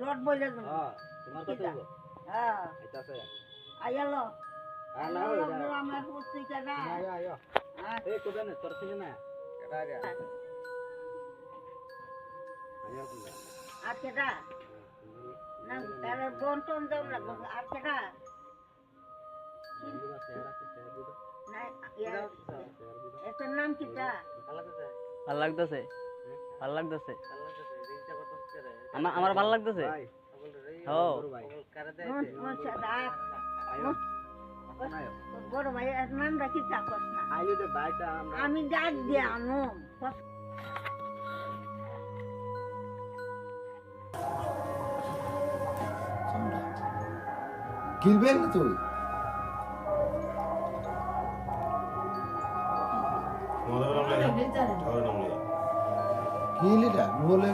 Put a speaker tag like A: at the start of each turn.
A: লট বইলে দেবো
B: হ্যাঁ তোমার কত?
A: কিটা?
B: হইব।
A: হ্যাঁ। আইয়ালো
B: আর না
A: আইয়ালো
B: ওইটা
A: আমার পুস্তিকা না
B: আয় আয়
A: হ্যাঁ।
B: এই কোদান তোর থেকে না। কেডা রে আয়া
A: আর কেটা না তার বন্টন দেব লাগবো আর কেটা না এটার নাম কিটা
C: ভালো লাগতেছে। ভালো লাগতেছে। আমার আমার ভালো লাগতেছে?
B: ভাই
C: ও
B: ভাই।
A: কোন কোন বড় ভাই এর নামটা কিটা না।
B: আইলে দে ভাইটা আমরা
A: আমি ডাক দিয়ে আনো।
D: গিলবেন না তুই?
E: নাম নাম লেখা
D: গিলিটা বলে